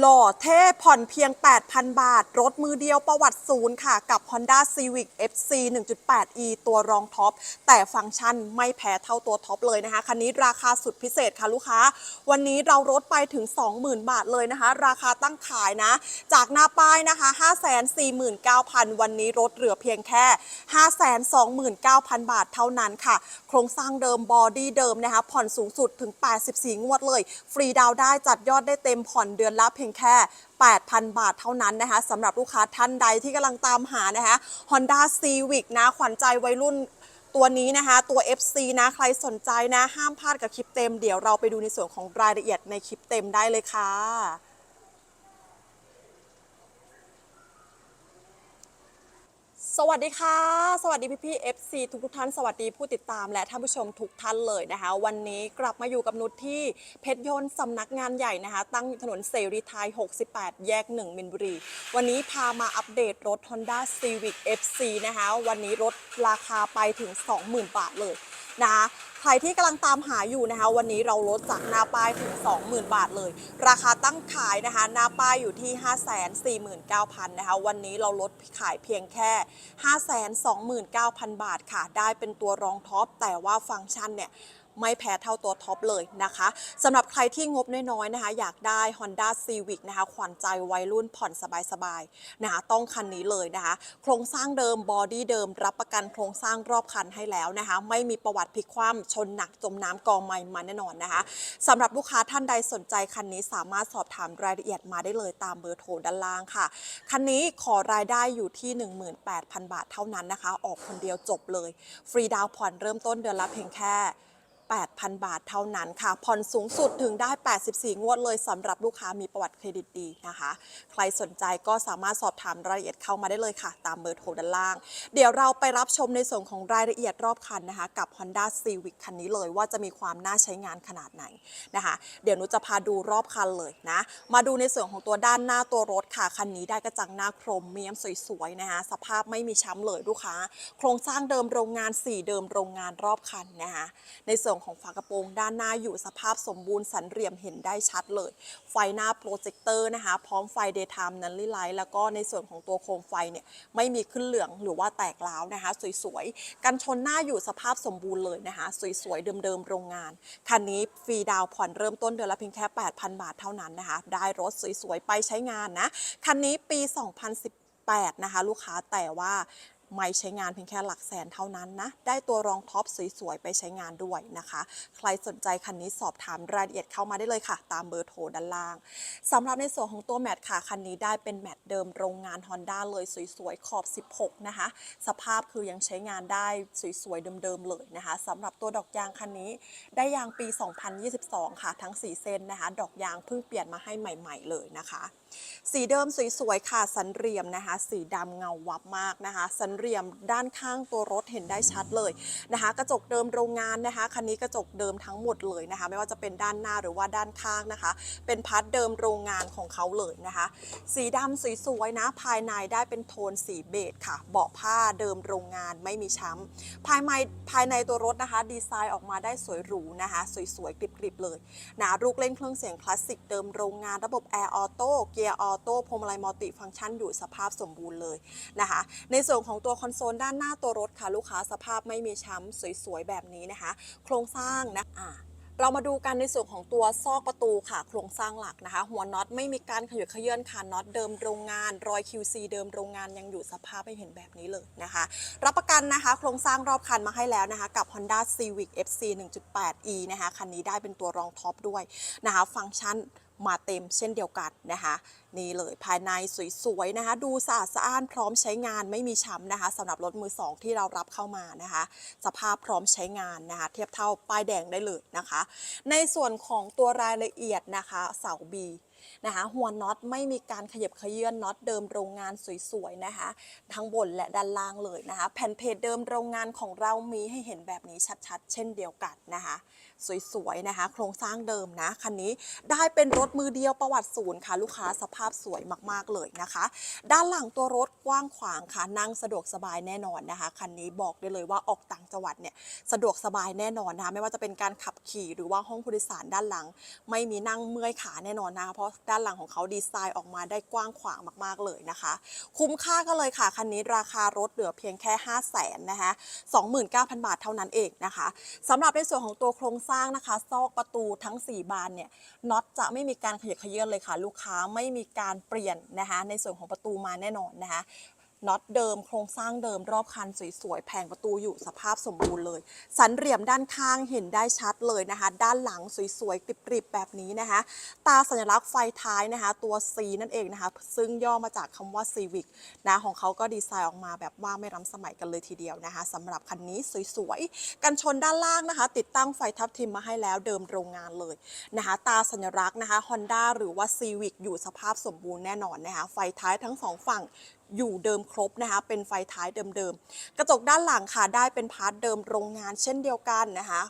หล่อเท่ผ่อนเพียง 8,000 บาท รถมือเดียวประวัติศูนย์ค่ะ กับ Honda Civic FC 1.8e ตัวรองท็อป แต่ฟังก์ชันไม่แพ้เท่าตัวท็อปเลยนะคะ คันนี้ราคาสุดพิเศษค่ะลูกค้า วันนี้เราลดไปถึง 20,000 บาทเลยนะคะ ราคาตั้งขายนะ จากหน้าป้ายนะคะ 549,000 วันนี้ลดเหลือเพียงแค่ 529,000 บาทเท่านั้นค่ะ โครงสร้างเดิมบอดี้เดิมนะคะผ่อนสูงสุดถึง 84 งวดเลย ฟรีดาวน์ได้จัดยอดได้เต็มผ่อนเดือนละเพียงแค่ 8,000 บาทเท่านั้นนะคะสำหรับลูกค้าท่านใดที่กำลังตามหานะคะ Honda Civic นะ ขวัญใจวัยรุ่นตัวนี้นะคะตัว FC นะใครสนใจนะ ห้ามพลาดกับคลิปเต็ม เดี๋ยวเราไปดูในส่วนของรายละเอียดในคลิปเต็มได้เลยค่ะ สวัสดีค่ะ สวัสดีพี่พี่ๆ FC ทุกทุกท่านสวัสดีผู้ติดตามและท่านผู้ชมทุกท่านเลยนะคะ วันนี้กลับมาอยู่กับนุชที่เพชรยนต์สำนักงานใหญ่นะคะ ตั้งอยู่ถนนเสรีไทย 68 แยก 1 มินบุรี วันนี้พามาอัปเดตรถ Honda Civic FC นะคะ วันนี้รถราคาไปถึง 20,000 บาทเลย นะใครที่กำลังตามหาอยู่นะคะ วันนี้เราลดจากหน้าป้ายถึง 20,000 บาทเลย ราคาตั้งขายนะคะ หน้าป้ายอยู่ที่ 549,000นะคะวันนี้เราลดขายเพียงแค่ 529,000 บาทค่ะ ได้เป็นตัวรองท็อปแต่ว่าฟังก์ชันเนี่ย ไม่แพ้เท่าตัวท็อปเลยนะคะสำหรับใครที่งบน้อยๆนะคะ อยากได้ Honda Civic นะคะขวัญใจวัยรุ่นผ่อนสบายๆนะคะต้องคันนี้เลยนะคะ โครงสร้างเดิมบอดี้เดิม รับประกันโครงสร้างรอบคันให้แล้วนะคะ ไม่มีประวัติพลิกคว่ำชนหนักจมน้ำกองไม้มาแน่นอนนะคะสำหรับลูกค้าท่านใดสนใจคันนี้สามารถสอบถามรายละเอียดมาได้เลยตามเบอร์โทรด้านล่างค่ะ คันนี้ขอรายได้อยู่ที่ 18,000 บาทเท่านั้นนะคะ ออกคนเดียวจบเลย ฟรีดาวน์ผ่อนเริ่มต้นเดือนละเพียงแค่ 8,000 บาทเท่านั้นค่ะ ผ่อนสูงสุดถึงได้ 84 งวดเลยสำหรับลูกค้ามีประวัติเครดิตดีนะคะ ใครสนใจก็สามารถสอบถามรายละเอียดเข้ามาได้เลยค่ะ ตามเบอร์โทรด้านล่าง เดี๋ยวเราไปรับชมในส่วนของรายละเอียดรอบคันนะคะ กับ Honda Civic คันนี้เลยว่าจะมีความน่าใช้งานขนาดไหนนะคะ เดี๋ยวหนูจะพาดูรอบคันเลยนะ มาดูในส่วนของตัวด้านหน้าตัวรถค่ะ คันนี้ได้กระจังหน้าโครเมียมสวยๆนะคะสภาพไม่มีช้ำเลยลูกค้า โครงสร้างเดิมโรงงานสีเดิมโรงงานรอบคันนะคะในส่วนของฝากระโปรงด้านหน้าอยู่สภาพสมบูรณ์สันเหลี่ยมเห็นได้ชัดเลย ไฟหน้าโปรเจคเตอร์นะคะ พร้อมไฟ daytime นั้นลิไลท์แล้วก็ในส่วนของตัวโคมไฟเนี่ยไม่มีขึ้นเหลืองหรือว่าแตกร้าวนะคะ สวยๆ กันชนหน้าอยู่สภาพสมบูรณ์เลยนะคะ สวยๆ เดิมๆ โรงงาน คันนี้ฟรีดาวผ่อนเริ่มต้นเดือนละเพียงแค่ 8,000 บาทเท่านั้นนะคะ ได้รถสวยๆ ไปใช้งานนะ คันนี้ปี 2018 นะคะ ลูกค้าแต่ว่า ไม่ใช้งานเพียงแค่หลักแสนเท่านั้นนะ ได้ตัวรองท็อปสวยๆ ไปใช้งานด้วยนะคะ ใครสนใจคันนี้สอบถามรายละเอียดเข้ามาได้เลยค่ะ ตามเบอร์โทรด้านล่างสำหรับในส่วนของตัวแมตค่ะ คันนี้ได้เป็นแมตเดิมโรงงาน Honda เลยสวยๆ ขอบ 16 นะคะ สภาพคือยังใช้งานได้สวยๆ เดิมๆ เลยนะคะสำหรับตัวดอกยางคันนี้ ได้ยางปี 2022 ค่ะ ทั้ง 4 เส้นนะคะ ดอกยางเพิ่งเปลี่ยนมาให้ใหม่ ๆ เลยนะคะ สีเดิมสวยๆ ค่ะ สันเรียมนะคะ สีดำเงาวับมากนะคะสันเหรียมด้านข้างตัวรถเห็นได้ชัดเลยนะคะ กระจกเดิมโรงงานนะคะคันนี้กระจกเดิมทั้งหมดเลยนะคะ ไม่ว่าจะเป็นด้านหน้าหรือว่าด้านข้างนะคะ เป็นพาร์ทเดิมโรงงานของเขาเลยนะคะ สีดำสวยๆนะภายในได้เป็นโทนสีเบจค่ะ เบาะผ้าเดิมโรงงานไม่มีช้ำภายในภายในตัวรถนะคะ ดีไซน์ออกมาได้สวยหรูนะคะ สวยๆกริบๆเลยนะลูกเล่นเครื่องเสียงคลาสสิกเดิมโรงงานระบบแอร์ออโต้เกียร์ออโต้พวงมาลัยมัลติฟังก์ชันอยู่สภาพสมบูรณ์เลยนะคะ ในส่วนของตัวคอนโซลด้านหน้าตัวรถค่ะ ลูกค้าสภาพไม่มีช้ำสวยๆ แบบนี้นะคะ โครงสร้างนะอ่าเรามาดูกันในส่วนของตัวซอกประตูค่ะ โครงสร้างหลักนะคะ หัวน็อตไม่มีการขยุกขยื่นค่ะน็อตเดิมโรงงาน รอย QC เดิมโรงงานยังอยู่สภาพให้เห็นแบบนี้เลยนะคะ รับประกันนะคะ โครงสร้างรอบคันมาให้แล้วนะคะ กับ Honda Civic FC 1.8e นะคะ คันนี้ได้เป็นตัวรองท็อปด้วยนะคะ ฟังก์ชัน มาเต็มเช่นเดียวกันนะคะนี่เลยภายในสวยๆนะคะ ดูสะอาดสะอ้านพร้อมใช้งานไม่มีช้ำนะคะสำหรับรถมือสองที่เรารับเข้ามานะคะ สภาพพร้อมใช้งานนะคะ เทียบเท่าป้ายแดงได้เลยนะคะ ในส่วนของตัวรายละเอียดนะคะเสาบีนะคะหัวน็อตไม่มีการขยับเขยื่อนน็อตเดิมโรงงานสวยๆนะคะ ทั้งบนและด้านล่างเลยนะคะ แผ่นเพจเดิมโรงงานของเรามีให้เห็นแบบนี้ชัดๆ เช่นเดียวกันนะคะ สวยๆนะคะ โครงสร้างเดิมนะคันนี้ได้เป็นรถมือเดียวประวัติศูนย์ค่ะลูกค้าสภาพสวยมากๆเลยนะคะ ด้านหลังตัวรถกว้างขวางค่ะนั่งสะดวกสบายแน่นอนนะคะคันนี้บอกได้เลยว่าออกต่างจังหวัดเนี่ยสะดวกสบายแน่นอนนะคะไม่ว่าจะเป็นการขับขี่หรือว่าห้องผู้โดยสารด้านหลัง ไม่มีนั่งเมื่อยขาแน่นอนนะคะเพราะด้านหลังของเขาดีไซน์ออกมาได้กว้างขวางมากๆเลยนะคะ คุ้มค่าก็เลยค่ะคันนี้ราคารถเหลือเพียงแค่ 5 0 0แสนนะคะ29,000 บาทเท่านั้นเองนะคะสำหรับในส่วนของตัวโครงสร้างนะคะ ซอกประตูทั้ง 4 บานเนี่ยน็อตจะไม่มีการขยับขยื่นเลยค่ะ ลูกค้าไม่มีการเปลี่ยนนะคะ ในส่วนของประตูมาแน่นอนนะคะ น็อตเดิมโครงสร้างเดิมรอบคันสวยๆ แผงประตูอยู่สภาพสมบูรณ์เลย สันเหลี่ยมด้านข้างเห็นได้ชัดเลยนะคะ ด้านหลังสวยๆกริบๆแบบนี้นะคะ ตาสัญลักษณ์ไฟท้ายนะคะ ตัว C นั่นเองนะคะ ซึ่งย่อมาจากคำว่า Civic นะของเขาก็ดีไซน์ออกมาแบบว่าไม่ล้ำสมัยกันเลยทีเดียวนะคะสำหรับคันนี้สวยๆ กันชนด้านล่างนะคะ ติดตั้งไฟทับทิมมาให้แล้วเดิมโรงงานเลยนะคะ ตาสัญลักษณ์นะคะ Honda หรือว่า Civic อยู่สภาพสมบูรณ์แน่นอนนะคะ ไฟท้ายทั้งสองฝั่งอยู่เดิมครบนะคะเป็นไฟท้ายเดิมๆ กระจกด้านหลังค่ะได้เป็นพาร์ทเดิมโรงงานเช่นเดียวกันนะคะ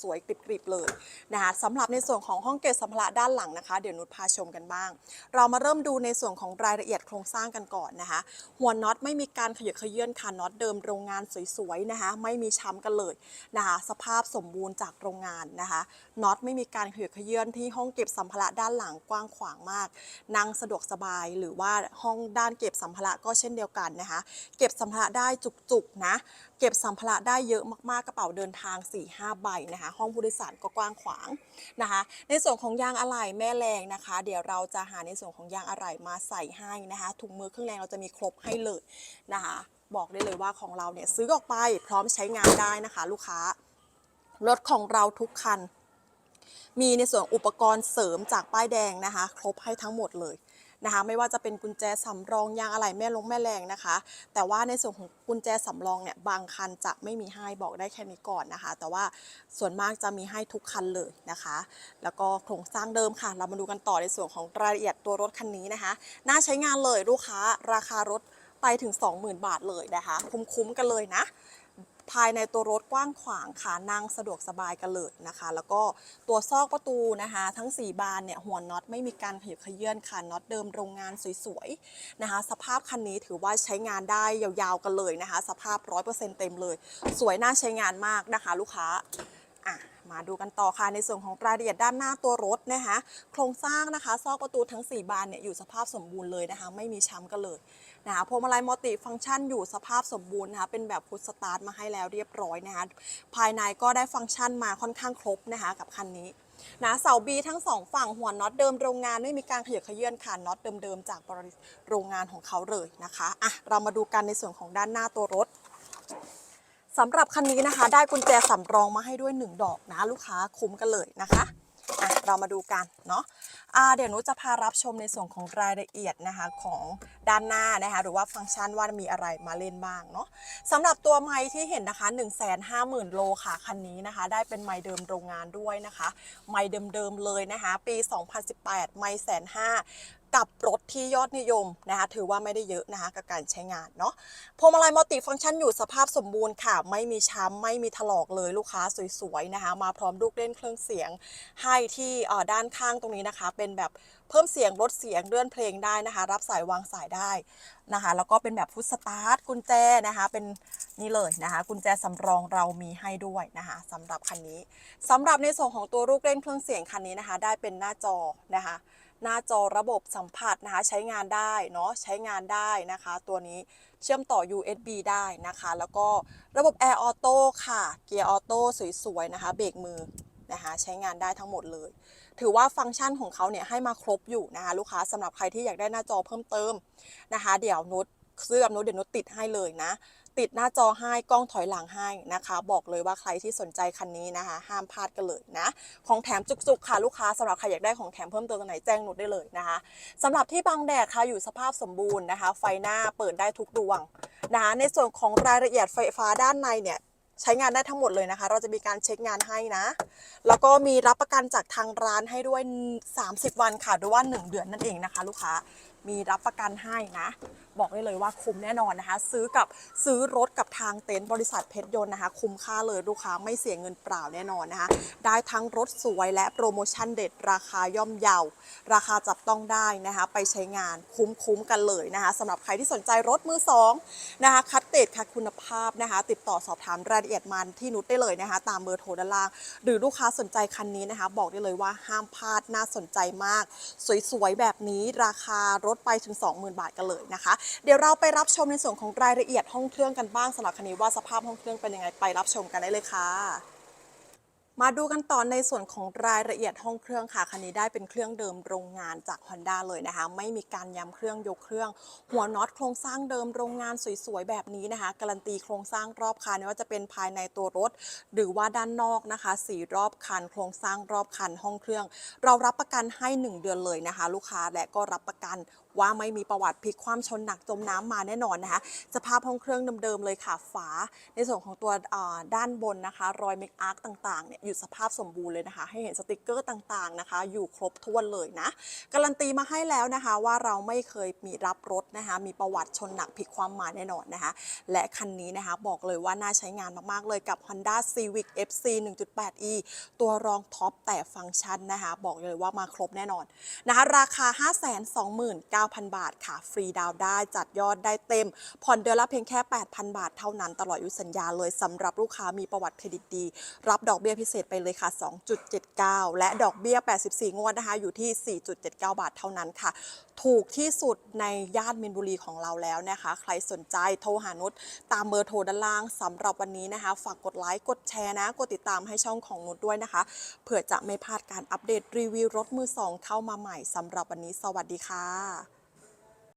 สวยๆกริบๆเลยนะคะสำหรับในส่วนของห้องเก็บสัมภาระด้านหลังนะคะเดี๋ยวนุชพาชมกันบ้าง เรามาเริ่มดูในส่วนของรายละเอียดโครงสร้างกันก่อนนะคะ หัวน็อตไม่มีการขยับเขยื่อนค่ะน็อตเดิมโรงงานสวยๆนะคะไม่มีช้ำกันเลยนะคะสภาพสมบูรณ์จากโรงงานนะคะน็อตไม่มีการขยับเขยื่อนที่ห้องเก็บสัมภาระด้านหลังกว้างขวางมากนั่งสะดวกสบายหรือว่าห้องด้านเก็บสัมภาระก็เช่นเดียวกันนะคะ เก็บสัมภาระได้จุกๆนะ เก็บสัมภาระได้เยอะมากๆกระเป๋าเดินทาง 4-5 ใบนะคะ ห้องผู้โดยสารก็กว้างขวางนะคะ ในส่วนของยางอะไหล่แม่แรงนะคะ เดี๋ยวเราจะหาในส่วนของยางอะไหล่มาใส่ให้นะคะถุงมือเครื่องแรงเราจะมีครบให้เลยนะคะบอกได้เลยว่าของเราเนี่ยซื้อออกไปพร้อมใช้งานได้นะคะ ลูกค้ารถของเราทุกคัน มีในส่วนอุปกรณ์เสริมจากป้ายแดงนะคะ ครบให้ทั้งหมดเลย นะคะ ไม่ว่าจะเป็นกุญแจสำรองยางอะไหล่แม่ลงแม่แรงนะคะ แต่ว่าในส่วนของกุญแจสำรองเนี่ยบางคันจะไม่มีให้บอกได้แค่นี้ก่อนนะคะ แต่ว่าส่วนมากจะมีให้ทุกคันเลยนะคะ แล้วก็โครงสร้างเดิมค่ะ เรามาดูกันต่อในส่วนของรายละเอียดตัวรถคันนี้นะคะ น่าใช้งานเลยลูกค้าราคารถไปถึง 20,000 บาทเลยนะคะ คุ้มๆกันเลยนะ ภายในตัวรถกว้างขวางค่ะนั่งสะดวกสบายกันเลยนะคะ แล้วก็ตัวซอกประตูนะคะ ทั้ง 4 บานเนี่ยหัวน็อตไม่มีการขยับขยื่นค่ะน็อตเดิมโรงงานสวยๆนะคะ สภาพคันนี้ถือว่าใช้งานได้ยาวๆกันเลยนะคะ สภาพ 100%เต็มเลย สวยน่าใช้งานมากนะคะ ลูกค้าอะมาดูกันต่อค่ะในส่วนของรายละเอียดด้านหน้าตัวรถนะคะ โครงสร้างนะคะ ซอกประตูทั้ง 4 บานเนี่ยอยู่สภาพสมบูรณ์เลยนะคะ ไม่มีช้ำกันเลย นะคะพวงมาลัยมัลติฟังก์ชันอยู่สภาพสมบูรณ์นะคะเป็นแบบพุทสตาร์ทมาให้แล้วเรียบร้อยนะคะภายในก็ได้ฟังก์ชันมาค่อนข้างครบนะคะกับคันนี้นะเสาบีทั้งสองฝั่งหัวน็อตเดิมโรงงานไม่มีการขยับขยื่นค่ะน็อตเดิมๆจากโรงงานของเขาเลยนะคะอะเรามาดูกันในส่วนของด้านหน้าตัวรถสำหรับคันนี้นะคะ ได้กุญแจสำรองมาให้ด้วย 1 ดอกนะ ลูกค้าคุ้มกันเลยนะคะ อะเรามาดูกันเนาะะเดี๋ยวหนุจะพารับชมในส่วนของรายละเอียดนะคะของด้านหน้านะคะหรือว่าฟังก์ชันว่ามีอะไรมาเล่นบ้างเนาะสำหรับตัวไม้ที่เห็นนะคะ 1 5 0 0 0 0 โลค่ะคันนี้นะคะ ได้เป็นไม้เดิมโรงงานด้วยนะคะ ไม้เดิมๆเลยนะคะ ปี 2018 ไม้แสนห้า กับรถที่ยอดนิยมนะคะถือว่าไม่ได้เยอะนะคะกับการใช้งานเนาะพวงมาลัยมัลติฟังก์ชันอยู่สภาพสมบูรณ์ค่ะ ไม่มีช้ำไม่มีถลอกเลยลูกค้าสวยๆนะคะ มาพร้อมลูกเล่นเครื่องเสียง ให้ที่ด้านข้างตรงนี้นะคะ เป็นแบบเพิ่มเสียงลดเสียงเลื่อนเพลงได้นะคะ รับสายวางสายได้นะคะ แล้วก็เป็นแบบพุทสตาร์ทกุญแจนะคะ เป็นนี่เลยนะคะ กุญแจสำรองเรามีให้ด้วยนะคะสำหรับคันนี้สำหรับในส่วนของตัวลูกเล่นเครื่องเสียงคันนี้นะคะ ได้เป็นหน้าจอนะคะ หน้าจอระบบสัมผัสนะคะใช้งานได้เนาะใช้งานได้นะคะ ตัวนี้เชื่อมต่อ USB ได้นะคะ แล้วก็ระบบ Air Auto ค่ะ เกียร์ออโต้สวยๆนะคะ เบรกมือนะคะใช้งานได้ทั้งหมดเลย ถือว่าฟังก์ชันของเขาเนี่ยให้มาครบอยู่นะคะ ลูกค้าสำหรับใครที่อยากได้หน้าจอเพิ่มเติมนะคะ เดี๋ยวนุชซื้อกับนุชเดี๋ยวนุชติดให้เลยนะ ติดหน้าจอให้กล้องถอยหลังให้นะคะ บอกเลยว่าใครที่สนใจคันนี้นะคะ ห้ามพลาดกันเลยนะ ของแถมจุกๆค่ะลูกค้าสำหรับใครอยากได้ของแถมเพิ่มเติมตรงไหนแจ้งนุชได้เลยนะคะสำหรับที่บังแดดค่ะอยู่สภาพสมบูรณ์นะคะ ไฟหน้าเปิดได้ทุกดวงนะคะในส่วนของรายละเอียดไฟฟ้าด้านในเนี่ยใช้งานได้ทั้งหมดเลยนะคะ เราจะมีการเช็คงานให้นะ แล้วก็มีรับประกันจากทางร้านให้ด้วย 30 วันค่ะหรือว่า 1 เดือนนั่นเองนะคะ ลูกค้า มีรับประกันให้นะ บอกได้เลยว่าคุ้มแน่นอนนะคะ ซื้อกับซื้อรถกับทางเต็นท์บริษัทเพชรยนต์นะคะ คุ้มค่าเลยลูกค้าไม่เสียเงินเปล่าแน่นอนนะคะ ได้ทั้งรถสวยและโปรโมชั่นเด็ดราคาย่อมเยา ราคาจับต้องได้นะคะ ไปใช้งานคุ้มๆกันเลยนะคะสำหรับใครที่สนใจรถมือสองนะคะคัดเกรดคัดคุณภาพนะคะ ติดต่อสอบถามรายละเอียดมันที่นุชได้เลยนะคะ ตามเบอร์โทรด้านล่าง หรือลูกค้าสนใจคันนี้นะคะ บอกได้เลยว่าห้ามพลาดน่าสนใจมาก สวยๆแบบนี้ราคารถไปถึง 20,000 บาทกันเลยนะคะ เดี๋ยวเราไปรับชมในส่วนของรายละเอียดห้องเครื่องกันบ้างสำหรับคันนี้ว่าสภาพห้องเครื่องเป็นยังไงไปรับชมกันได้เลยค่ะมาดูกันต่อในส่วนของรายละเอียดห้องเครื่องค่ะ คันนี้ได้เป็นเครื่องเดิมโรงงานจาก Honda เลยนะคะ ไม่มีการย้ำเครื่องยกเครื่อง หัวน็อตโครงสร้างเดิมโรงงานสวยๆแบบนี้นะคะ การันตีโครงสร้างรอบคันไม่ว่าจะเป็นภายในตัวรถ หรือว่าด้านนอกนะคะ สีรอบคัน โครงสร้างรอบคันห้องเครื่อง เรารับประกันให้ 1 เดือนเลยนะคะ ลูกค้าและก็รับประกัน ว่าไม่มีประวัติพลิกความชนหนักจมน้ำมาแน่นอนนะคะสภาพห้องเครื่องเดิมๆเลยค่ะฝา ในส่วนของตัวด้านบนนะคะ รอยเมคอาร์คต่างๆเนี่ยอยู่สภาพสมบูรณ์เลยนะคะ ให้เห็นสติกเกอร์ต่างๆนะคะ อยู่ครบถ้วนเลยนะการันตีมาให้แล้วนะคะ ว่าเราไม่เคยมีรับรถนะคะ มีประวัติชนหนักพลิกความมาแน่นอนนะคะ และคันนี้นะคะบอกเลยว่าน่าใช้งานมากๆเลยกับ Honda Civic FC 1.8e ตัวรองท็อปแต่ฟังก์ชันนะคะ บอกเลยว่ามาครบแน่นอนนะคะ ราคา 520,000 9,000 บาทค่ะ ฟรีดาวได้จัดยอดได้เต็ม ผ่อนเดือนละเพียงแค่ 8,000 บาทเท่านั้นตลอดอายุสัญญาเลยสำหรับลูกค้ามีประวัติเครดิตดี รับดอกเบี้ยพิเศษไปเลยค่ะ 2.79 และดอกเบี้ย 84 งวดนะคะ อยู่ที่ 4.79 บาทเท่านั้นค่ะ ถูกที่สุดในย่านมินบุรีของเราแล้วนะคะ ใครสนใจโทรหานุชตามเบอร์โทรด้านล่างสำหรับวันนี้นะคะ ฝากกดไลค์กดแชร์นะ กดติดตามให้ช่องของนุชด้วยนะคะ เผื่อจะไม่พลาดการอัปเดตรีวิวรถมือสองเข้ามาใหม่สำหรับวันนี้สวัสดีค่ะ